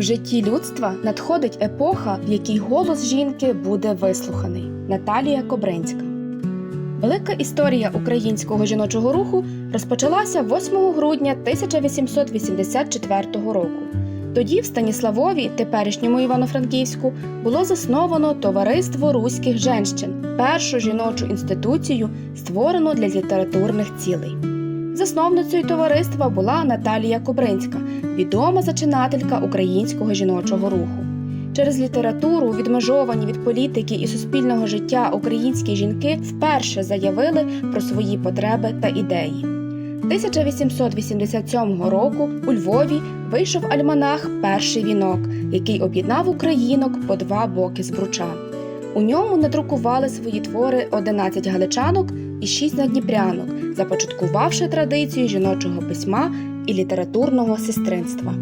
В житті людства надходить епоха, в якій голос жінки буде вислуханий. Наталія Кобринська. Велика історія українського жіночого руху розпочалася 8 грудня 1884 року. Тоді в Станіславові, теперішньому Івано-Франківську, було засновано Товариство руських женщин, першу жіночу інституцію, створену для літературних цілей. Засновницею товариства була Наталія Кобринська, відома зачинателька українського жіночого руху. Через літературу, відмежовані від політики і суспільного життя українські жінки вперше заявили про свої потреби та ідеї. 1887 року у Львові вийшов альманах Перший вінок, який об'єднав українок по два боки збруча. У ньому надрукували свої твори 11 галичанок і 6 надніпрянок, започаткувавши традицію жіночого письма і літературного сестринства.